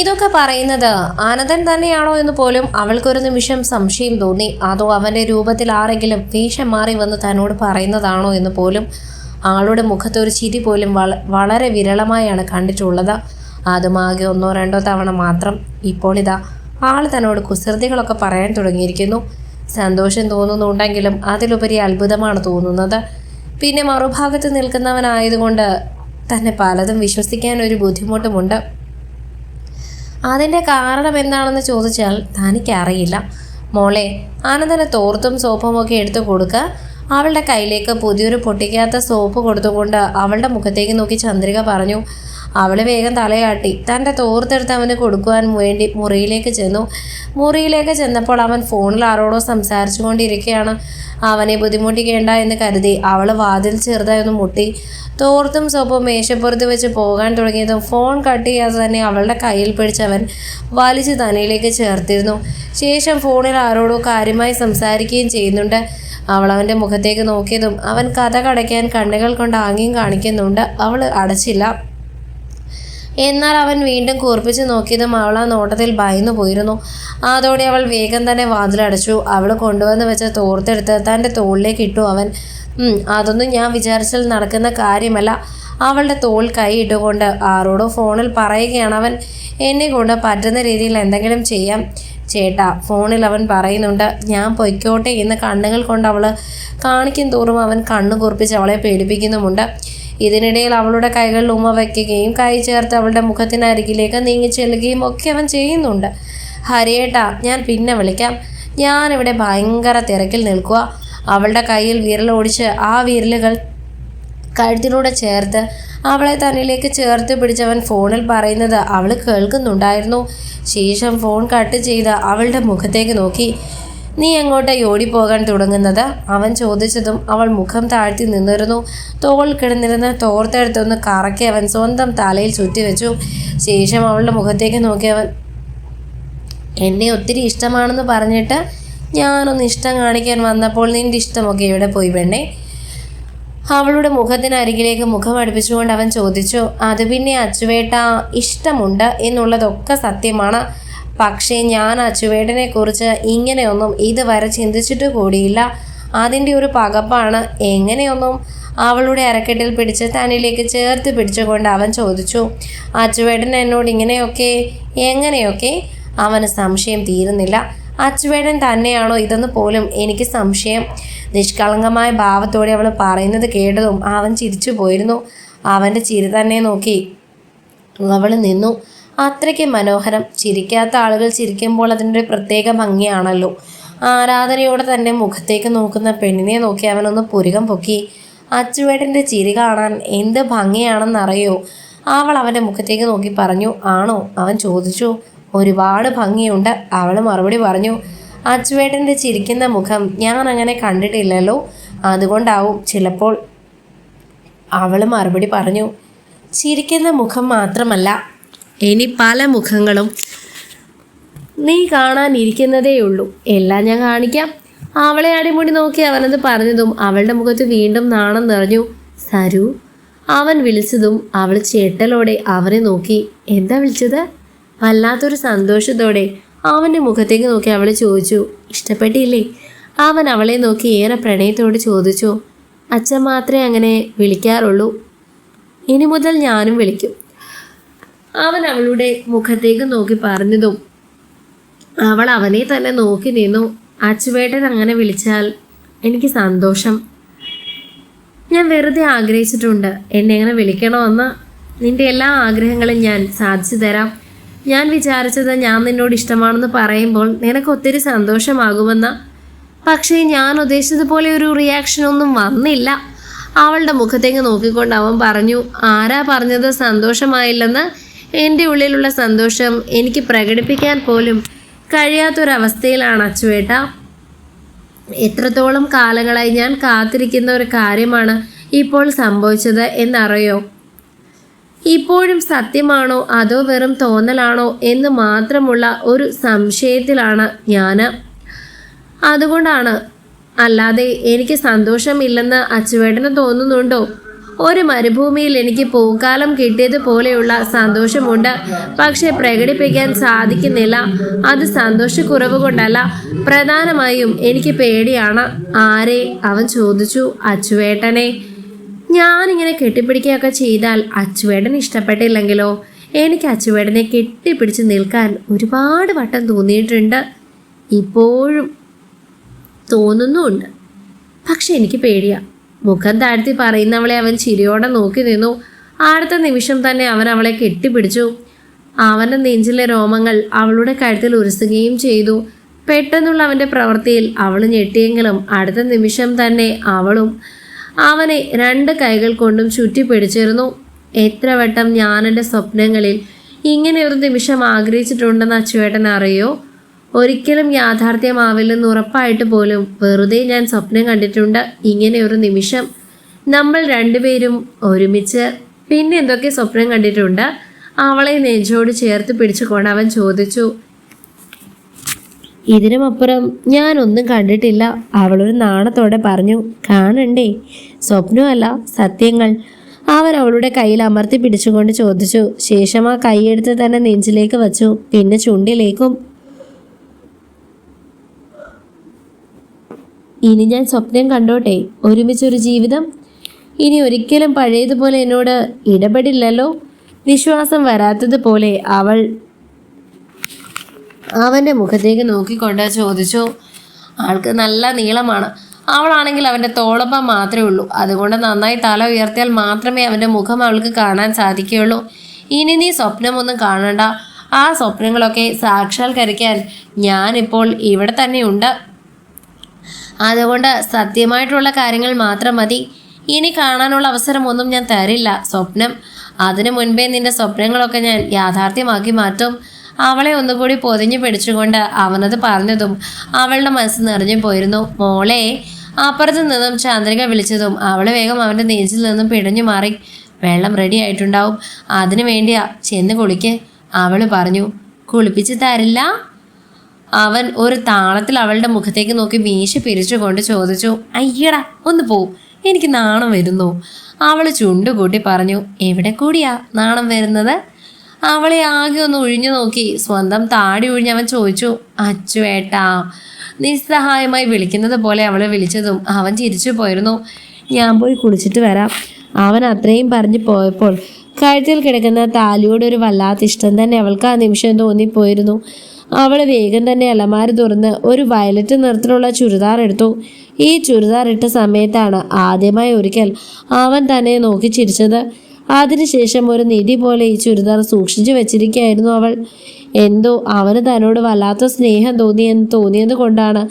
ഇതൊക്കെ പറയുന്നത് ആനന്ദൻ തന്നെയാണോ എന്ന് പോലും അവൾക്കൊരു നിമിഷം സംശയം തോന്നി. അതോ അവന്റെ രൂപത്തിൽ ആരെങ്കിലും വേഷം മാറി വന്ന് തന്നോട് പറയുന്നതാണോ എന്ന് പോലും ആളുടെ മുഖത്ത് ഒരു ചിരി പോലും വള വളരെ വിരളമായാണ് കണ്ടിട്ടുള്ളത്. അതുമാകെ ഒന്നോ രണ്ടോ തവണ മാത്രം ഇപ്പോൾ ഇതാ ആൾ തന്നോട് കുസൃതികളൊക്കെ പറയാൻ തുടങ്ങിയിരിക്കുന്നു. സന്തോഷം തോന്നുന്നുണ്ടെങ്കിലും അതിലുപരി അത്ഭുതമാണ് തോന്നുന്നത്. പിന്നെ മറുഭാഗത്ത് നിൽക്കുന്നവനായതുകൊണ്ട് തന്നെ പലതും വിശ്വസിക്കാൻ ഒരു ബുദ്ധിമുട്ടുമുണ്ട്. അതിന്റെ കാരണം എന്താണെന്ന് ചോദിച്ചാൽ തനിക്കറിയില്ല. മോളെ ആനന്ദന് തോർത്തും സോപ്പും ഒക്കെ എടുത്തു കൊടുക്കുക അവളുടെ കയ്യിലേക്ക് പുതിയൊരു പൊട്ടിക്കാത്ത സോപ്പ് കൊടുത്തുകൊണ്ട് അവളുടെ മുഖത്തേക്ക് നോക്കി ചന്ദ്രിക പറഞ്ഞു അവൾ വേഗം തലയാട്ടി. തന്റെ തോർത്തെടുത്ത് അവന് കൊടുക്കുവാൻ വേണ്ടി മുറിയിലേക്ക് ചെന്നു. മുറിയിലേക്ക് ചെന്നപ്പോൾ അവൻ ഫോണിൽ ആരോടോ സംസാരിച്ചു കൊണ്ടിരിക്കുകയാണ് അവനെ ബുദ്ധിമുട്ടിക്കേണ്ട എന്ന് കരുതി അവൾ വാതിൽ ചെറുതായി ഒന്ന് മുട്ടി. തോർത്തും സോപ്പും മേശപ്പുറത്ത് വെച്ച് പോകാൻ തുടങ്ങിയതും ഫോൺ കട്ട് ചെയ്യാതെ തന്നെ അവളുടെ കയ്യിൽ പിടിച്ചവൻ വലിച്ച് തനയിലേക്ക് ചേർത്തിരുന്നു. ശേഷം ഫോണിൽ ആരോടോ കാര്യമായി സംസാരിക്കുകയും ചെയ്യുന്നുണ്ട്. അവൾ അവന്റെ മുഖത്തേക്ക് നോക്കിയതും അവൻ കഥ കടയ്ക്കാൻ കണ്ണുകൾ കൊണ്ട് ആംഗ്യം കാണിക്കുന്നുണ്ട്. അവൾ അടച്ചില്ല. എന്നാൽ അവൻ വീണ്ടും കൂർപ്പിച്ച് നോക്കിയതും അവൾ ആ നോട്ടത്തിൽ ഭയന്നു പോയിരുന്നു. അതോടെ അവൾ വേഗം തന്നെ വാതിലടച്ചു. അവൾ കൊണ്ടുവന്ന് വെച്ച തോർത്തെടുത്ത് തന്റെ തോളിലേക്ക് ഇട്ടു. അവൻ അതൊന്നും ഞാൻ വിചാരിച്ചാൽ നടക്കുന്ന കാര്യമല്ല. അവളുടെ തോൾ കൈയിട്ടുകൊണ്ട് ആരോടോ ഫോണിൽ പറയുകയാണ് അവൻ. എന്നെ കൊണ്ട് പറ്റുന്ന രീതിയിൽ എന്തെങ്കിലും ചെയ്യാം. ചേട്ടാ ഫോണിൽ അവൻ പറയുന്നുണ്ട് ഞാൻ പൊയ്ക്കോട്ടെ എന്ന് കണ്ണുകൾ കൊണ്ട് അവൾ കാണിക്കും തോറും അവൻ കണ്ണു കുറിപ്പിച്ച് അവളെ പേടിപ്പിക്കുന്നുമുണ്ട്. ഇതിനിടയിൽ അവളുടെ കൈകളിൽ ഉമ്മ വയ്ക്കുകയും കൈ ചേർത്ത് അവളുടെ മുഖത്തിനരികിലേക്ക് നീങ്ങി ചെല്ലുകയും ഒക്കെ അവൻ ചെയ്യുന്നുണ്ട്. ഹരിയേട്ടാ ഞാൻ പിന്നെ വിളിക്കാം. ഞാനിവിടെ ഭയങ്കര തിരക്കിൽ നിൽക്കുക. അവളുടെ കയ്യിൽ വിരലോടിച്ച് ആ വിരലുകൾ കഴുത്തിലൂടെ ചേർത്ത് അവളെ തന്നിലേക്ക് ചേർത്ത് പിടിച്ചവൻ ഫോണിൽ പറയുന്നത് അവൾ കേൾക്കുന്നുണ്ടായിരുന്നു. ശേഷം ഫോൺ കട്ട് ചെയ്ത് അവളുടെ മുഖത്തേക്ക് നോക്കി. നീ എങ്ങോട്ടാ ഓടിപ്പോകാൻ തുടങ്ങുന്നത്? അവൻ ചോദിച്ചതും അവൾ മുഖം താഴ്ത്തി നിന്നിരുന്നു. തോൾ കിടന്നിരുന്ന തോർത്തെടുത്തൊന്ന് കറക്കി അവൻ സ്വന്തം തലയിൽ ചുറ്റിവെച്ചു. ശേഷം അവളുടെ മുഖത്തേക്ക് നോക്കി അവൻ എന്നെ ഒത്തിരി ഇഷ്ടമാണെന്ന് പറഞ്ഞിട്ട് ഞാനൊന്ന് ഇഷ്ടം കാണിക്കാൻ വന്നപ്പോൾ നിന്റെ ഇഷ്ടമൊക്കെ ഇവിടെ പോയി വേണ്ടേ അവളുടെ മുഖത്തിനരികിലേക്ക് മുഖം അടുപ്പിച്ചുകൊണ്ട് അവൻ ചോദിച്ചു അത് പിന്നെ അച്ചുവേട്ട ഇഷ്ടമുണ്ട് എന്നുള്ളതൊക്കെ സത്യമാണ്. പക്ഷേ ഞാൻ അച്ചുവേട്ടനെ കുറിച്ച് ഇങ്ങനെയൊന്നും ഇതുവരെ ചിന്തിച്ചിട്ട് കൂടിയില്ല. അതിന്റെ ഒരു പകപ്പാണ്. എങ്ങനെയൊന്നും അവളുടെ അരക്കെട്ടിൽ പിടിച്ച് തന്നിലേക്ക് ചേർത്ത് പിടിച്ചുകൊണ്ട് അവൻ ചോദിച്ചു അച്ചുവേട്ടൻ എന്നോട് ഇങ്ങനെയൊക്കെ എങ്ങനെയൊക്കെ? അവന് സംശയം തീരുന്നില്ല. അച്ചുവേടൻ തന്നെയാണോ ഇതെന്ന് പോലും എനിക്ക് സംശയം. നിഷ്കളങ്കമായ ഭാവത്തോടെ അവൾ പറയുന്നത് കേട്ടതും അവൻ ചിരിച്ചു പോയിരുന്നു അവന്റെ ചിരി തന്നെ നോക്കി അവൾ നിന്നു. അത്രയ്ക്ക് മനോഹരം. ചിരിക്കാത്ത ആളുകൾ ചിരിക്കുമ്പോൾ അതിന്റെ ഒരു പ്രത്യേക ഭംഗിയാണല്ലോ. ആരാധനയോടെ തന്നെ മുഖത്തേക്ക് നോക്കുന്ന പെണ്ണിനെ നോക്കി അവനൊന്ന് പുരുകം പൊക്കി അച്ചുവേട്ടന്റെ ചിരി കാണാൻ എന്ത് ഭംഗിയാണെന്നറിയോ? അവൾ അവന്റെ മുഖത്തേക്ക് നോക്കി പറഞ്ഞു ആണോ? അവൻ ചോദിച്ചു. ഒരുപാട് ഭംഗിയുണ്ട് അവൾ മറുപടി പറഞ്ഞു. അച്ചുവേട്ടന്റെ ചിരിക്കുന്ന മുഖം ഞാൻ അങ്ങനെ കണ്ടിട്ടില്ലല്ലോ. അതുകൊണ്ടാവും ചിലപ്പോൾ അവൾ മറുപടി പറഞ്ഞു. ചിരിക്കുന്ന മുഖം മാത്രമല്ല ഇനി പല മുഖങ്ങളും നീ കാണാനിരിക്കുന്നതേയുള്ളൂ. എല്ലാം ഞാൻ കാണിക്കാം. അവളെ അടിമുടി നോക്കി അവനത് പറഞ്ഞതും അവളുടെ മുഖത്ത് വീണ്ടും നാണം നിറഞ്ഞു. സരു അവൻ വിളിച്ചതും അവൾ ചേട്ടലോടെ അവനെ നോക്കി. എന്താ വിളിച്ചത്? വല്ലാത്തൊരു സന്തോഷത്തോടെ അവന്റെ മുഖത്തേക്ക് നോക്കി അവൾ ചോദിച്ചു ഇഷ്ടപ്പെട്ടില്ലേ? അവൻ അവളെ നോക്കി ഏറെ പ്രണയത്തോട് ചോദിച്ചു അച്ഛൻ മാത്രമേ അങ്ങനെ വിളിക്കാറുള്ളൂ. ഇനി മുതൽ ഞാനും വിളിക്കും. അവൻ അവളുടെ മുഖത്തേക്ക് നോക്കി പറഞ്ഞതും അവൾ അവനെ തന്നെ നോക്കി നിന്നു. അച്ചുവേട്ടൻ അങ്ങനെ വിളിച്ചാൽ എനിക്ക് സന്തോഷം. ഞാൻ വെറുതെ ആഗ്രഹിച്ചിട്ടുണ്ട്. എന്നെ എങ്ങനെ വിളിക്കണമെന്ന്. നിന്റെ എല്ലാ ആഗ്രഹങ്ങളും ഞാൻ സാധിച്ചു തരാം. ഞാൻ വിചാരിച്ചത് ഞാൻ നിന്നോട് ഇഷ്ടമാണെന്ന് പറയുമ്പോൾ നിനക്ക് ഒത്തിരി സന്തോഷമാകുമെന്ന്. പക്ഷേ ഞാൻ ഉദ്ദേശിച്ചതുപോലെ ഒരു റിയാക്ഷൻ ഒന്നും വന്നില്ല. അവളുടെ മുഖത്തേക്ക് നോക്കിക്കൊണ്ട് അവൻ പറഞ്ഞു ആരാ പറഞ്ഞത്? സന്തോഷമായില്ലെന്ന് എന്റെ ഉള്ളിലുള്ള സന്തോഷം എനിക്ക് പ്രകടിപ്പിക്കാൻ പോലും കഴിയാത്തൊരവസ്ഥയിലാണ് അച്ചുവേട്ട. എത്രത്തോളം കാലങ്ങളായി ഞാൻ കാത്തിരിക്കുന്ന ഒരു കാര്യമാണ് ഇപ്പോൾ സംഭവിച്ചത് എന്നറിയോ? ഇപ്പോഴും സത്യമാണോ അതോ വെറും തോന്നലാണോ എന്ന് മാത്രമുള്ള ഒരു സംശയത്തിലാണ് ഞാൻ അതുകൊണ്ടാണ്. അല്ലാതെ എനിക്ക് സന്തോഷമില്ലെന്ന് അച്ചുവേട്ടന് തോന്നുന്നുണ്ടോ? ഒരു മരുഭൂമിയിൽ എനിക്ക് പൂക്കാലം കിട്ടിയതുപോലെയുള്ള സന്തോഷമുണ്ട്. പക്ഷെ പ്രകടിപ്പിക്കാൻ സാധിക്കുന്നില്ല. അത് സന്തോഷക്കുറവ് കൊണ്ടല്ല പ്രധാനമായും എനിക്ക് പേടിയാണ്. ആരെ? അവൻ ചോദിച്ചു. അച്ചുവേട്ടനെ. ഞാനിങ്ങനെ കെട്ടിപ്പിടിക്കുകയൊക്കെ ചെയ്താൽ അച്ചുവേട്ടൻ ഇഷ്ടപ്പെട്ടില്ലെങ്കിലോ? എനിക്ക് അച്ചുവേടനെ കെട്ടിപ്പിടിച്ച് നിൽക്കാൻ ഒരുപാട് വട്ടം തോന്നിയിട്ടുണ്ട്. ഇപ്പോഴും തോന്നുന്നുമുണ്ട് പക്ഷെ എനിക്ക് പേടിയാ. മുഖം താഴ്ത്തി പറയുന്നവളെ അവൻ ചിരിയോടെ നോക്കി നിന്നു. അടുത്ത നിമിഷം തന്നെ അവൻ അവളെ കെട്ടിപ്പിടിച്ചു. അവന്റെ നെഞ്ചിലെ രോമങ്ങൾ അവളുടെ കഴുത്തിൽ ഉരസുകയും ചെയ്തു. പെട്ടെന്നുള്ള അവന്റെ പ്രവൃത്തിയിൽ അവൾ ഞെട്ടിയെങ്കിലും അടുത്ത നിമിഷം തന്നെ അവളും അവനെ രണ്ട് കൈകൾ കൊണ്ടും ചുറ്റിപ്പിടിച്ചിരുന്നു എത്ര വട്ടം ഞാൻ എന്റെ സ്വപ്നങ്ങളിൽ ഇങ്ങനെ ഒരു നിമിഷം ആഗ്രഹിച്ചിട്ടുണ്ടെന്ന് അച്ചുവേട്ടൻ അറിയോ? ഒരിക്കലും യാഥാർത്ഥ്യമാവില്ലെന്ന് ഉറപ്പായിട്ട് പോലും വെറുതെ ഞാൻ സ്വപ്നം കണ്ടിട്ടുണ്ട്. ഇങ്ങനെ ഒരു നിമിഷം നമ്മൾ രണ്ടുപേരും ഒരുമിച്ച് പിന്നെ എന്തൊക്കെ സ്വപ്നം കണ്ടിട്ടുണ്ട്? അവളെ നെഞ്ചോട് ചേർത്ത് പിടിച്ചുകൊണ്ട് അവൻ ചോദിച്ചു ഇതിനുമപ്പുറം ഞാനൊന്നും കണ്ടിട്ടില്ല. അവളൊരു നാണത്തോടെ പറഞ്ഞു കാണണ്ടേ സ്വപ്നമല്ല സത്യങ്ങൾ. അവൻ അവളുടെ കയ്യിൽ അമർത്തി പിടിച്ചുകൊണ്ട് ചോദിച്ചു ശേഷം ആ കൈയെടുത്ത് തന്നെ നെഞ്ചിലേക്ക് വച്ചു പിന്നെ ചുണ്ടിലേക്കും ഇനി ഞാൻ സ്വപ്നം കണ്ടോട്ടെ. ഒരുമിച്ചൊരു ജീവിതം. ഇനി ഒരിക്കലും പഴയതുപോലെ എന്നോട് ഇടപെടില്ലല്ലോ. വിശ്വാസം വരാത്തതുപോലെ അവൾ അവന്റെ മുഖത്തേക്ക് നോക്കിക്കൊണ്ട് ചോദിച്ചു ആൾക്ക് നല്ല നീളമാണ്. അവളാണെങ്കിൽ അവന്റെ തോളപ്പം മാത്രമേ ഉള്ളൂ. അതുകൊണ്ട് നന്നായി തല ഉയർത്തിയാൽ മാത്രമേ അവന്റെ മുഖം അവൾക്ക് കാണാൻ സാധിക്കുകയുള്ളൂ. ഇനി നീ സ്വപ്നമൊന്നും കാണണ്ട. ആ സ്വപ്നങ്ങളൊക്കെ സാക്ഷാത്കരിക്കാൻ ഞാനിപ്പോൾ ഇവിടെ തന്നെയുണ്ട്. അതുകൊണ്ട് സത്യമായിട്ടുള്ള കാര്യങ്ങൾ മാത്രം മതി. ഇനി കാണാനുള്ള അവസരമൊന്നും ഞാൻ തരില്ല സ്വപ്നം. അതിനു മുൻപേ നിന്റെ സ്വപ്നങ്ങളൊക്കെ ഞാൻ യാഥാർത്ഥ്യമാക്കി മാറ്റും. അവളെ ഒന്നുകൂടി പൊതിഞ്ഞു പിടിച്ചുകൊണ്ട് അവനത് പറഞ്ഞതും അവളുടെ മനസ്സ് നിറഞ്ഞു പോയിരുന്നു. മോളെ അപ്പുറത്ത് നിന്നും ചന്ദ്രിക വിളിച്ചതും അവളെ വേഗം അവന്റെ നെഞ്ചിൽ നിന്നും പിടഞ്ഞു മാറി. വെള്ളം റെഡി ആയിട്ടുണ്ടാവും. അതിനു വേണ്ടിയാ ചെന്ന് കുളിക്ക്. അവൾ പറഞ്ഞു കുളിപ്പിച്ച് തരില്ല. അവൻ ഒരു താളത്തിൽ അവളുടെ മുഖത്തേക്ക് നോക്കി മീശ പിരിച്ചുകൊണ്ട് ചോദിച്ചു അയ്യടാ ഒന്ന് പോവും എനിക്ക് നാണം വരുന്നു. അവൾ ചുണ്ടുകൂട്ടി പറഞ്ഞു എവിടെ കൂടിയാ നാണം വരുന്നത്? അവളെ ആകെ ഒന്ന് ഒഴിഞ്ഞു നോക്കി. സ്വന്തം താടി ഒഴിഞ്ഞ് അവൻ ചോദിച്ചു അച്ചുവേട്ടാ നിസ്സഹായമായി വിളിക്കുന്നത് പോലെ അവളെ വിളിച്ചതും അവൻ ചിരിച്ചു പോയിരുന്നു. ഞാൻ പോയി കുളിച്ചിട്ട് വരാം. അവൻ അത്രയും പറഞ്ഞു പോയപ്പോൾ കഴുത്തിൽ കിടക്കുന്ന താലിയോട് ഒരു വല്ലാത്ത ഇഷ്ടം തന്നെ അവൾക്ക് ആ നിമിഷം തോന്നിപ്പോയിരുന്നു. അവൾ വേഗം തന്നെ അലമാര തുറന്ന് ഒരു വയലറ്റ് നിറത്തിലുള്ള ചുരിദാർ എടുത്തു. ഈ ചുരിദാർ ഇട്ട സമയത്താണ് ആദ്യമായി ഒരിക്കൽ അവൻ തന്നെ നോക്കി ചിരിച്ചത്. അതിനുശേഷം ഒരു നിധി പോലെ ഈ ചുരിദാർ സൂക്ഷിച്ചു വെച്ചിരിക്കുകയായിരുന്നു അവൾ. എന്തോ അവന് തന്നോട് വല്ലാത്ത സ്നേഹം തോന്നിയെന്ന് തോന്നിയത് കൊണ്ടാണ്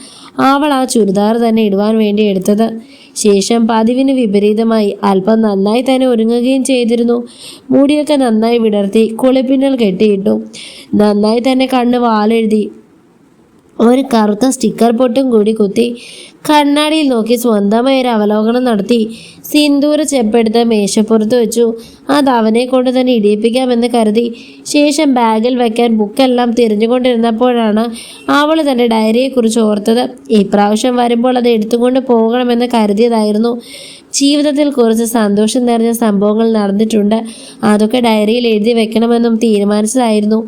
അവൾ ആ ചുരിദാർ തന്നെ ഇടുവാൻ വേണ്ടി എടുത്തത്. ശേഷം പതിവിന് വിപരീതമായി അല്പം നന്നായി തന്നെ ഒരുങ്ങുകയും ചെയ്തിരുന്നു. മുടിയൊക്കെ നന്നായി വിടർത്തി കുളിപ്പിന്നൽ കെട്ടിയിട്ടു. നന്നായി തന്നെ കണ്ണ് വാലെഴുതി ഒരു കറുത്ത സ്റ്റിക്കർ പൊട്ടും കൂടി കുത്തി കണ്ണാടിയിൽ നോക്കി സ്വന്തമായ ഒരു അവലോകനം നടത്തി. സിന്ദൂര ചെപ്പെടുത്ത് മേശപ്പുറത്ത് വെച്ചു. അത് അവനെ കൊണ്ട് തന്നെ ഇടിയിപ്പിക്കാമെന്ന് കരുതി. ശേഷം ബാഗിൽ വയ്ക്കാൻ ബുക്കെല്ലാം തിരിഞ്ഞുകൊണ്ടിരുന്നപ്പോഴാണ് അവൾ തന്റെ ഡയറിയെക്കുറിച്ച് ഓർത്തത്. ഇപ്രാവശ്യം വരുമ്പോൾ അത് എടുത്തുകൊണ്ട് പോകണമെന്ന് കരുതിയതായിരുന്നു. ജീവിതത്തിൽ കുറച്ച് സന്തോഷം നിറഞ്ഞ സംഭവങ്ങൾ നടന്നിട്ടുണ്ട്. അതൊക്കെ ഡയറിയിൽ എഴുതി വെക്കണമെന്നും തീരുമാനിച്ചതായിരുന്നു.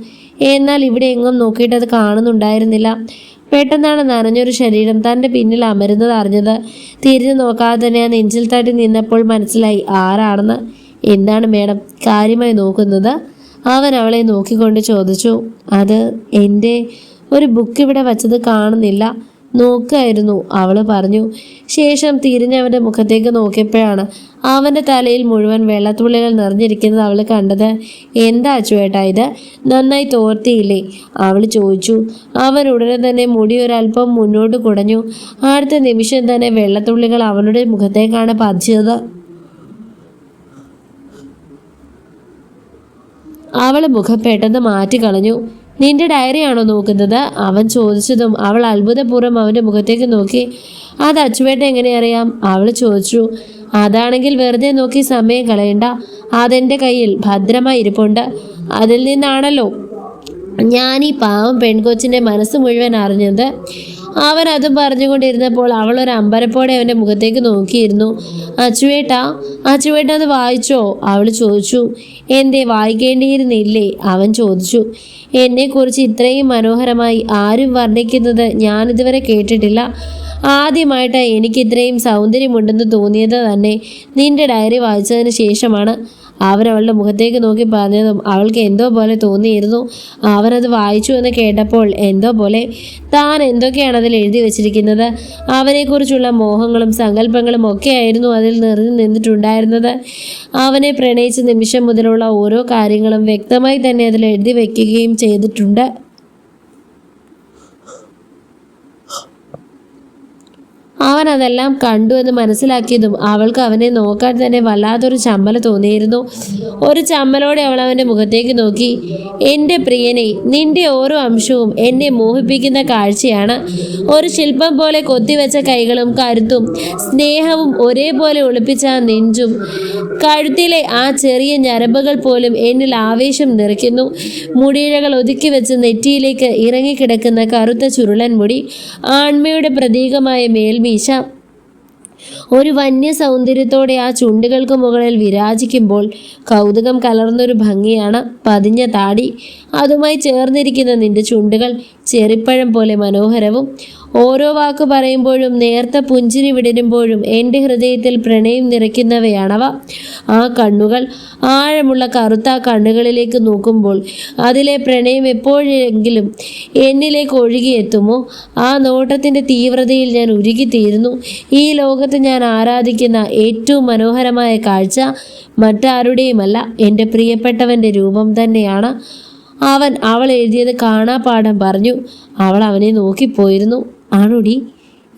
എന്നാൽ ഇവിടെ എങ്ങും നോക്കിയിട്ട് അത് കാണുന്നുണ്ടായിരുന്നില്ല. പെട്ടെന്നാണ് നനഞ്ഞൊരു ശരീരം തന്റെ പിന്നിൽ അമരുന്നത് അറിഞ്ഞത്. തിരിഞ്ഞു നോക്കാതെ തന്നെ ആ നെഞ്ചിൽ തട്ടി നിന്നപ്പോൾ മനസ്സിലായി ആരാണെന്ന്. എന്താണ് മേഡം കാര്യമായി നോക്കുന്നത്? അവൻ അവളെ നോക്കിക്കൊണ്ട് ചോദിച്ചു. അത് എന്റെ ഒരു ബുക്ക് ഇവിടെ വച്ചത് കാണുന്നില്ല. നോക്കായിരുന്നു. അവൾ പറഞ്ഞു ശേഷം തിരിഞ്ഞവന്റെ മുഖത്തേക്ക് നോക്കിയപ്പോഴാണ് അവന്റെ തലയിൽ മുഴുവൻ വെള്ളത്തുള്ളികൾ നിറഞ്ഞിരിക്കുന്നത് അവൾ കണ്ടത്. എന്താ അച്ചുവേട്ടാ ഇത്? നന്നായി തോർത്തിയില്ലേ? അവൾ ചോദിച്ചു. അവൻ ഉടനെ തന്നെ മുടി ഒരല്പം മുന്നോട്ട് കുടഞ്ഞു. അടുത്ത നിമിഷം തന്നെ വെള്ളത്തുള്ളികൾ അവളുടെ മുഖത്തേക്കാണ് പതിച്ചത്. അവൾ മുഖം പെട്ടെന്ന് മാറ്റിക്കളഞ്ഞു. നിന്റെ ഡയറിയാണോ നോക്കുന്നത്? അവൻ ചോദിച്ചതും അവൾ അത്ഭുതപൂർവം അവന്റെ മുഖത്തേക്ക് നോക്കി. അത് അച്ചുവേട്ട എങ്ങനെ അറിയാം? അവൾ ചോദിച്ചു. അതാണെങ്കിൽ വെറുതെ നോക്കി സമയം കളയണ്ട. അതെന്റെ കയ്യിൽ ഭദ്രമായി ഇരിപ്പുണ്ട്. അതിൽ നിന്നാണല്ലോ. ഞാൻ ഈ പാവം പെൺകൊച്ചിന്റെ മനസ്സ് മുഴുവൻ അറിഞ്ഞത് അവൻ അതും പറഞ്ഞുകൊണ്ടിരുന്നപ്പോൾ അവൾ ഒരു അമ്പരപ്പോടെ അവന്റെ മുഖത്തേക്ക് നോക്കിയിരുന്നു. അച്ചുവേട്ടാ അച്ചുവേട്ട അത് വായിച്ചോ? അവൾ ചോദിച്ചു. എന്തേ വായിക്കേണ്ടിയിരുന്നില്ലേ? അവൻ ചോദിച്ചു. എന്നെക്കുറിച്ച് ഇത്രയും മനോഹരമായി ആരും വർണിക്കുന്നത് ഇതുവരെ കേട്ടിട്ടില്ല. ആദ്യമായിട്ട് എനിക്ക് ഇത്രയും സൗന്ദര്യമുണ്ടെന്ന് തോന്നിയത് തന്നെ. നിന്റെ ഡയറി വായിച്ചതിന് ശേഷമാണ്. അവൻ അവളുടെ മുഖത്തേക്ക് നോക്കി പറഞ്ഞതും അവൾക്ക് എന്തോ പോലെ തോന്നിയിരുന്നു. അവനത് വായിച്ചു എന്ന് കേട്ടപ്പോൾ എന്തോ പോലെ താൻ എന്തൊക്കെയാണ് അതിൽ എഴുതി വെച്ചിരിക്കുന്നത്? അവനെക്കുറിച്ചുള്ള മോഹങ്ങളും സങ്കല്പങ്ങളും ഒക്കെയായിരുന്നു അതിൽ നിറഞ്ഞു നിന്നിട്ടുണ്ടായിരുന്നത്. അവനെ പ്രണയിച്ച നിമിഷം മുതലുള്ള ഓരോ കാര്യങ്ങളും വ്യക്തമായി തന്നെ അതിൽ എഴുതി വയ്ക്കുകയും ചെയ്തിട്ടുണ്ട്. അവൻ അതെല്ലാം കണ്ടു എന്ന് മനസ്സിലാക്കിയതും അവൾക്ക് അവനെ നോക്കാൻ തന്നെ വല്ലാത്തൊരു ചമ്മല തോന്നിയിരുന്നു. ഒരു ചമ്മലോടെ അവൾ അവന്റെ മുഖത്തേക്ക് നോക്കി എന്റെ പ്രിയനെ നിന്റെ ഓരോ അംശവും എന്നെ മോഹിപ്പിക്കുന്ന കാഴ്ചയാണ്. ഒരു ശില്പം പോലെ കൊത്തിവെച്ച കൈകളും കരുത്തും സ്നേഹവും ഒരേപോലെ ഒളിപ്പിച്ച നെഞ്ചും കഴുത്തിലെ ആ ചെറിയ ഞരമ്പുകൾ പോലും എന്നിൽ ആവേശം നിറയ്ക്കുന്നു. മുടിയിഴകൾ ഒതുക്കി വെച്ച് നെറ്റിയിലേക്ക് ഇറങ്ങിക്കിടക്കുന്ന കറുത്ത ചുരുളൻ മുടി ആൺമയുടെ പ്രതീകമായ മേൽമീശ ഒരു വന്യ സൗന്ദര്യത്തോടെ ആ ചുണ്ടുകൾക്ക് മുകളിൽ വിരാജിക്കുമ്പോൾ കൗതുകം കലർന്നൊരു ഭംഗിയാണ് പതിഞ്ഞ താടി. അതുമായി ചേർന്നിരിക്കുന്ന നിന്റെ ചുണ്ടുകൾ ചെറിപ്പഴം പോലെ മനോഹരവും ഓരോ വാക്ക് പറയുമ്പോഴും നേർത്ത പുഞ്ചിരി വിടരുമ്പോഴും എന്റെ ഹൃദയത്തിൽ പ്രണയം നിറയ്ക്കുന്നവയാണവ. ആ കണ്ണുകൾ ആഴമുള്ള കറുത്ത കണ്ണുകളിലേക്ക് നോക്കുമ്പോൾ അതിലെ പ്രണയം എപ്പോഴെങ്കിലും എന്നിലേക്ക് ഒഴുകിയെത്തുമോ? ആ നോട്ടത്തിന്റെ തീവ്രതയിൽ ഞാൻ ഉരുകിത്തീരുന്നു. ഈ ലോകത്ത് ഞാൻ ആരാധിക്കുന്ന ഏറ്റവും മനോഹരമായ കാഴ്ച മറ്റാരുടെയുമല്ല. എന്റെ പ്രിയപ്പെട്ടവന്റെ രൂപം തന്നെയാണ് അവൻ അവൾ എഴുതിയത് കാണാപാഠം പറഞ്ഞു. അവൾ അവനെ നോക്കിപ്പോയിരുന്നു ആണോടി?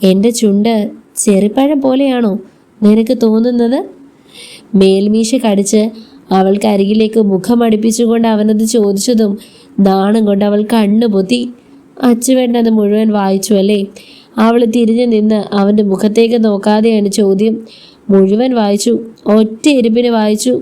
എന്റെ ചുണ്ട് ചെറുപ്പഴം പോലെയാണോ നിനക്ക് തോന്നുന്നത്? മേൽമീശ കടിച്ച് അവൾക്ക് അരികിലേക്ക് മുഖമടിപ്പിച്ചുകൊണ്ട് അവനത് ചോദിച്ചതും നാണം കൊണ്ട് അവൾ കണ്ണു പൊത്തി. അച്ചുവേണ്ടത് മുഴുവൻ വായിച്ചു അല്ലേ? അവൾ തിരിഞ്ഞു നിന്ന് അവന്റെ മുഖത്തേക്ക് നോക്കാതെയാണ് ചോദ്യം. മുഴുവൻ വായിച്ചു. ഒറ്റ എരുപ്പിന് വായിച്ചു.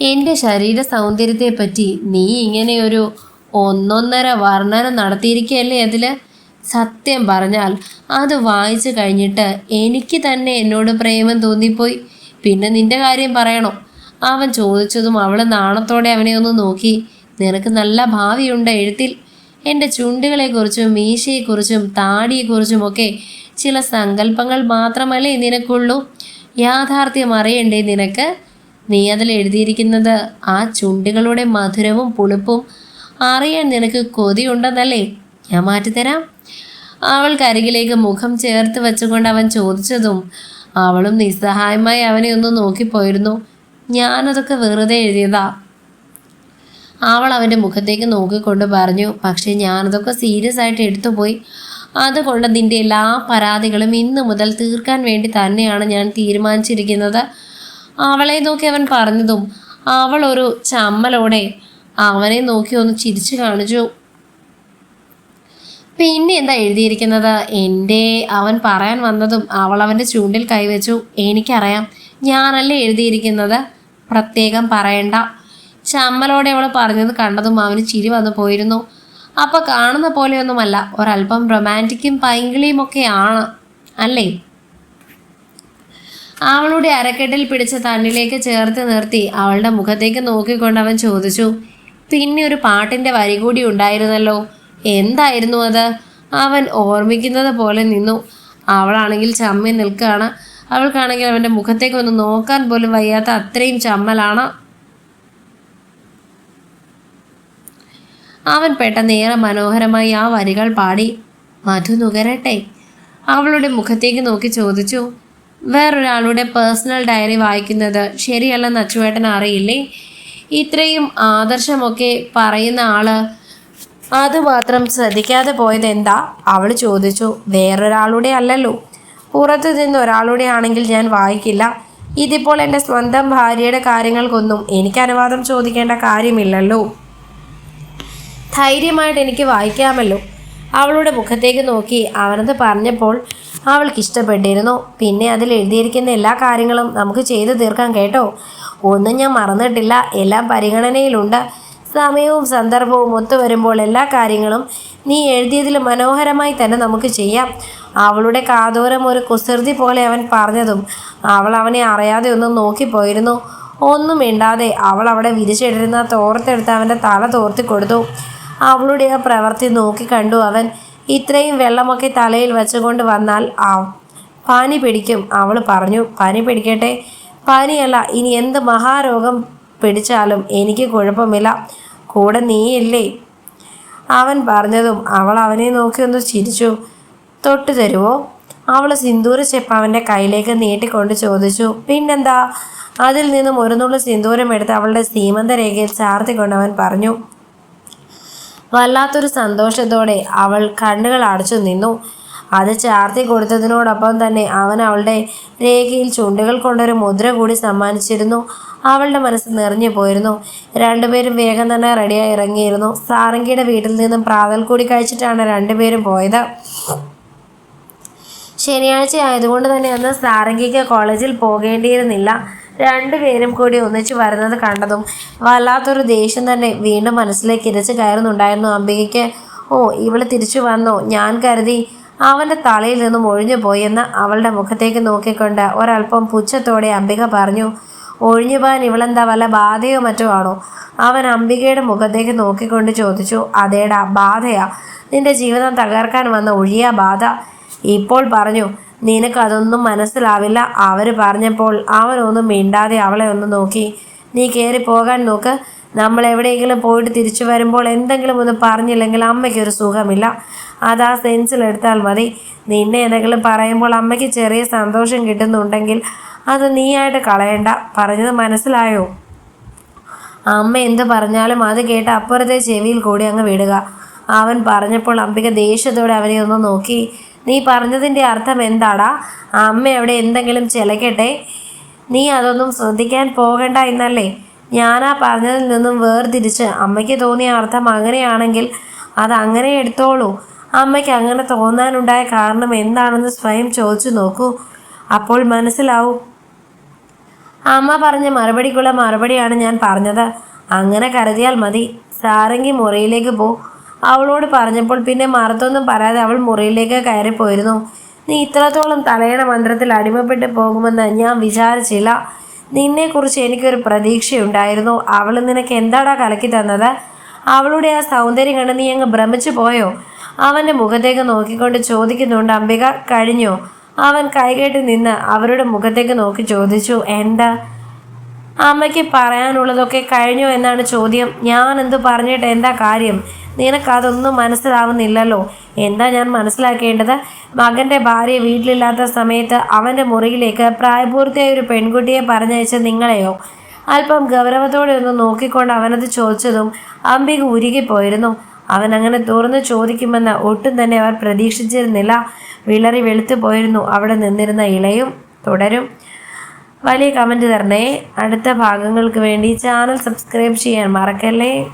എന്റെ ശരീര സൗന്ദര്യത്തെപ്പറ്റി നീ ഇങ്ങനെ ഒരു ഒന്നൊന്നര വർണന നടത്തിയിരിക്കുകയല്ലേ അതിൽ സത്യം പറഞ്ഞാൽ അത് വായിച്ചു കഴിഞ്ഞിട്ട് എനിക്ക് തന്നെ എന്നോട് പ്രേമം തോന്നിപ്പോയി. പിന്നെ നിന്റെ കാര്യം പറയണോ? അവൻ ചോദിച്ചതും അവൾ നാണത്തോടെ അവനെ ഒന്ന് നോക്കി. നിനക്ക് നല്ല ഭാവിയുണ്ട് എഴുത്തിൽ. എന്റെ ചുണ്ടുകളെക്കുറിച്ചും മീശയെക്കുറിച്ചും താടിയെക്കുറിച്ചുമൊക്കെ ചില സങ്കല്പങ്ങൾ മാത്രമല്ലേ നിനക്കുള്ളൂ. യാഥാർത്ഥ്യം അറിയണ്ടേ നിനക്ക്? നീ അതിൽ എഴുതിയിരിക്കുന്നത് ആ ചുണ്ടുകളുടെ മധുരവും പുളിപ്പും അറിയാൻ നിനക്ക് കൊതിയുണ്ടെന്നല്ലേ? ഞാൻ മാറ്റിത്തരാം. അവൾക്കരികിലേക്ക് മുഖം ചേർത്ത് വെച്ചുകൊണ്ട് അവൻ ചോദിച്ചതും അവളും നിസ്സഹായമായി അവനെ ഒന്ന് നോക്കിപ്പോയിരുന്നു ഞാനതൊക്കെ വെറുതെ എഴുതിയതാ. അവൾ അവന്റെ മുഖത്തേക്ക് നോക്കിക്കൊണ്ട് പറഞ്ഞു പക്ഷേ ഞാനതൊക്കെ സീരിയസ് ആയിട്ട് എടുത്തുപോയി. അതുകൊണ്ട് നിന്റെ എല്ലാ പരാതികളും ഇന്നു മുതൽ തീർക്കാൻ വേണ്ടി തന്നെയാണ് ഞാൻ തീരുമാനിച്ചിരിക്കുന്നത്. അവളെ നോക്കി അവൻ പറഞ്ഞതും അവൾ ഒരു ചമ്മലോടെ അവനെ നോക്കി ഒന്ന് ചിരിച്ചു കാണിച്ചു. പിന്നെ എന്താ എഴുതിയിരിക്കുന്നത്? എന്റെ അവൻ പറയാൻ വന്നതും അവൾ അവന്റെ ചൂണ്ടിൽ കൈവച്ചു. എനിക്കറിയാം ഞാനല്ലേ എഴുതിയിരിക്കുന്നത്? പ്രത്യേകം പറയണ്ട. ചമ്മലോടെ അവൾ പറഞ്ഞത് കണ്ടതും അവന് ചിരി വന്നു പോയിരുന്നു. അപ്പോൾ കാണുന്ന പോലെയൊന്നുമല്ല ഒരല്പം റൊമാന്റിക്കും പൈങ്കിളിയും ഒക്കെയാണ് അല്ലേ? അവളുടെ അരക്കെട്ടിൽ പിടിച്ച തണ്ണിലേക്ക് ചേർത്ത് നിർത്തി അവളുടെ മുഖത്തേക്ക് നോക്കിക്കൊണ്ട് അവൻ ചോദിച്ചു പിന്നെ ഒരു പാട്ടിന്റെ വരി കൂടി ഉണ്ടായിരുന്നല്ലോ. എന്തായിരുന്നു അത്? അവൻ ഓർമ്മിക്കുന്നത് പോലെ നിന്നു. അവളാണെങ്കിൽ ചമ്മി നിൽക്കുകയാണ്. അവൾക്കാണെങ്കിൽ അവന്റെ മുഖത്തേക്ക് ഒന്ന് നോക്കാൻ പോലും വയ്യാത്ത അത്രയും ചമ്മലാണ്. അവൻ പെട്ടെന്ന് ഏറെ മനോഹരമായി ആ വരികൾ പാടി മധു നുകരട്ടെ. അവളുടെ മുഖത്തേക്ക് നോക്കി ചോദിച്ചു വേറൊരാളുടെ പേഴ്സണൽ ഡയറി വായിക്കുന്നത് ശരിയല്ലെന്ന് അച്ചുവേട്ടൻ അറിയില്ലേ? ഇത്രയും ആദർശമൊക്കെ പറയുന്ന ആൾ അത് മാത്രം ശ്രദ്ധിക്കാതെ പോയത് എന്താ? അവൾ ചോദിച്ചു വേറൊരാളുടെ അല്ലല്ലോ. പുറത്തു നിന്ന് ഒരാളുടെ ആണെങ്കിൽ ഞാൻ വായിക്കില്ല. ഇതിപ്പോൾ എന്റെ സ്വന്തം ഭാര്യയുടെ കാര്യങ്ങൾക്കൊന്നും എനിക്ക് അനുവാദം ചോദിക്കേണ്ട കാര്യമില്ലല്ലോ. ധൈര്യമായിട്ട് എനിക്ക് വായിക്കാമല്ലോ. അവളുടെ മുഖത്തേക്ക് നോക്കി അവനത് പറഞ്ഞപ്പോൾ അവൾക്ക് ഇഷ്ടപ്പെട്ടിരുന്നു പിന്നെ അതിൽ എഴുതിയിരിക്കുന്ന എല്ലാ കാര്യങ്ങളും നമുക്ക് ചെയ്തു തീർക്കാം കേട്ടോ. ഒന്നും ഞാൻ മറന്നിട്ടില്ല. എല്ലാം പരിഗണനയിലുണ്ട്. സമയവും സന്ദർഭവും ഒത്തുവരുമ്പോൾ എല്ലാ കാര്യങ്ങളും നീ എഴുതിയതിൽ മനോഹരമായി തന്നെ നമുക്ക് ചെയ്യാം. അവളുടെ കാതോരം ഒരു കുസൃതി പോലെ അവൻ പറഞ്ഞതും അവൾ അവനെ അറിയാതെ ഒന്നും നോക്കിപ്പോയിരുന്നു. ഒന്നും മിണ്ടാതെ അവൾ അവിടെ വിരിച്ചിട്ടിരുന്ന തോർത്തെടുത്ത് അവന്റെ തല തോർത്തി കൊടുത്തു അവളുടെ ആ പ്രവൃത്തി നോക്കി കണ്ടു അവൻ. ഇത്രയും വെള്ളമൊക്കെ തലയിൽ വെച്ചുകൊണ്ട് വന്നാൽ ആ പനി പിടിക്കും. അവൾ പറഞ്ഞു പനി പിടിക്കട്ടെ. പനിയല്ല ഇനി എന്ത് മഹാരോഗം പിടിച്ചാലും എനിക്ക് കുഴപ്പമില്ല. കൂടെ നീയില്ലേ? അവൻ പറഞ്ഞതും അവൾ അവനെ നോക്കി ഒന്ന് ചിരിച്ചു. തൊട്ടു തരുവോ? അവൾ സിന്ദൂര ചെപ്പ് അവന്റെ കയ്യിലേക്ക് നീട്ടിക്കൊണ്ട് ചോദിച്ചു. പിന്നെന്താ? അതിൽ നിന്നും ഒരു നുള്ളു സിന്ദൂരം എടുത്ത് അവളുടെ സീമന്ത രേഖയിൽ ചാർത്തിക്കൊണ്ട് അവൻ പറഞ്ഞു വല്ലാത്തൊരു സന്തോഷത്തോടെ അവൾ കണ്ണുകൾ അടച്ചു നിന്നു. അത് ചാർത്തി കൊടുത്തതിനോടൊപ്പം തന്നെ അവൻ അവളുടെ രേഖയിൽ ചുണ്ടുകൾ കൊണ്ടൊരു മുദ്ര കൂടി സമ്മാനിച്ചിരുന്നു. അവളുടെ മനസ്സ് നിറഞ്ഞു പോയിരുന്നു. രണ്ടുപേരും വേഗം തന്നെ റെഡിയായി ഇറങ്ങിയിരുന്നു. സാറങ്കിയുടെ വീട്ടിൽ നിന്നും പ്രാതൽ കൂടി കഴിച്ചിട്ടാണ് രണ്ടുപേരും പോയത്. ശനിയാഴ്ച ആയതുകൊണ്ട് തന്നെ അന്ന് സാറങ്കിക്ക് കോളേജിൽ പോകേണ്ടിയിരുന്നില്ല. രണ്ടുപേരും കൂടി ഒന്നിച്ചു വരുന്നത് കണ്ടതും വല്ലാത്തൊരു ദേഷ്യം തന്നെ വീണ്ടും മനസ്സിലേക്ക് ഇരച്ചു കയറുന്നുണ്ടായിരുന്നു അംബികയ്ക്ക്. ഓ ഇവൾ തിരിച്ചു വന്നോ? ഞാൻ കരുതി അവന്റെ തലയിൽ നിന്നും ഒഴിഞ്ഞു പോയെന്ന് അവളുടെ മുഖത്തേക്ക് നോക്കിക്കൊണ്ട് ഒരല്പം പുച്ഛത്തോടെ അംബിക പറഞ്ഞു ഒഴിഞ്ഞു പോകാൻ ഇവളെന്താ വല്ല ബാധയോ മറ്റോ ആണോ? അവൻ അംബികയുടെ മുഖത്തേക്ക് നോക്കിക്കൊണ്ട് ചോദിച്ചു അതേടാ ബാധയാ. നിന്റെ ജീവിതം തകർക്കാൻ വന്ന ഒഴിയ ബാധ. ഇപ്പോൾ പറഞ്ഞു നിനക്കതൊന്നും മനസ്സിലാവില്ല. അവർ പറഞ്ഞപ്പോൾ അവനൊന്നും മിണ്ടാതെ അവളെ ഒന്ന് നോക്കി. നീ കയറി പോകാൻ നോക്ക്. നമ്മൾ എവിടെയെങ്കിലും പോയിട്ട് തിരിച്ചു വരുമ്പോൾ എന്തെങ്കിലും ഒന്ന് പറഞ്ഞില്ലെങ്കിൽ അമ്മയ്ക്കൊരു സുഖമില്ല. അത് ആ സെൻസിലെടുത്താൽ മതി. നിന്നെ എന്തെങ്കിലും പറയുമ്പോൾ അമ്മയ്ക്ക് ചെറിയ സന്തോഷം കിട്ടുന്നുണ്ടെങ്കിൽ അത് നീയായിട്ട് കളയണ്ട. പറഞ്ഞത് മനസ്സിലായോ? അമ്മ എന്ത് പറഞ്ഞാലും അത് കേട്ട് അപ്പുറത്തെ ചെവിയിൽ കൂടി അങ്ങ് വിടുക. അവൻ പറഞ്ഞപ്പോൾ അംബിക ദേഷ്യത്തോടെ അവനെ ഒന്ന് നോക്കി. നീ പറഞ്ഞതിന്റെ അർത്ഥം എന്താടാ? അമ്മ അവിടെ എന്തെങ്കിലും ചിലക്കട്ടെ നീ അതൊന്നും ശ്രദ്ധിക്കാൻ പോകണ്ട എന്നല്ലേ? ഞാനാ പറഞ്ഞതിൽ നിന്നും വേർതിരിച്ച് അമ്മയ്ക്ക് തോന്നിയ അർത്ഥം അങ്ങനെയാണെങ്കിൽ അത് അങ്ങനെ എടുത്തോളൂ. അമ്മയ്ക്ക് അങ്ങനെ തോന്നാനുണ്ടായ കാരണം എന്താണെന്ന് സ്വയം ചോദിച്ചു നോക്കൂ. അപ്പോൾ മനസ്സിലാവും. അമ്മ പറഞ്ഞ മറുപടിക്കുള്ള മറുപടിയാണ് ഞാൻ പറഞ്ഞത്. അങ്ങനെ കരുതിയാൽ മതി. സാരംഗി മുറിയിലേക്ക് പോ. അവളോട് പറഞ്ഞപ്പോൾ പിന്നെ മറുത്തൊന്നും പറയാതെ അവൾ മുറിയിലേക്ക് കയറിപ്പോയിരുന്നു നീ ഇത്രത്തോളം തലയണ മന്ത്രത്തിൽ അടിമപ്പെട്ട് പോകുമെന്ന് ഞാൻ വിചാരിച്ചില്ല. നിന്നെക്കുറിച്ച് എനിക്കൊരു പ്രതീക്ഷയുണ്ടായിരുന്നു. അവൾ നിനക്ക് എന്താടാ കലക്കി തന്നത്? അവളുടെ ആ സൗന്ദര്യം കണ്ട് നീ അങ്ങ് ഭ്രമിച്ചു പോയോ? അവന്റെ മുഖത്തേക്ക് നോക്കിക്കൊണ്ട് ചോദിക്കുന്നുണ്ട് അംബിക. കഴിഞ്ഞോ. അവൻ കൈകെട്ടി നിന്ന് അവരുടെ മുഖത്തേക്ക് നോക്കി ചോദിച്ചു. എന്താ? അമ്മയ്ക്ക് പറയാനുള്ളതൊക്കെ കഴിഞ്ഞോ എന്നാണ് ചോദ്യം. ഞാൻ എന്ത് പറഞ്ഞിട്ട് എന്താ കാര്യം? നിനക്കതൊന്നും മനസ്സിലാവുന്നില്ലല്ലോ. എന്താ ഞാൻ മനസ്സിലാക്കേണ്ടത്? മകന്റെ ഭാര്യ വീട്ടിലില്ലാത്ത സമയത്ത് അവന്റെ മുറിയിലേക്ക് പ്രായപൂർത്തിയായ ഒരു പെൺകുട്ടിയെ പറഞ്ഞയച്ച നിങ്ങളെയോ? അല്പം ഗൗരവത്തോടെ ഒന്ന് നോക്കിക്കൊണ്ട് അവനത് ചോദിച്ചതും അംബിക ഉരുകിപ്പോയിരുന്നു. അവൻ അങ്ങനെ തുറന്ന് ചോദിക്കുമെന്ന് ഒട്ടും തന്നെ അവർ പ്രതീക്ഷിച്ചിരുന്നില്ല. വിളറി വെളുത്തു പോയിരുന്നു. അവിടെ നിന്നിരുന്ന ഇളയും തുടരും. വലിയ കമന്റ് തരണേ. അടുത്ത ഭാഗങ്ങൾക്ക് വേണ്ടി ചാനൽ സബ്സ്ക്രൈബ് ചെയ്യാൻ മറക്കല്ലേ?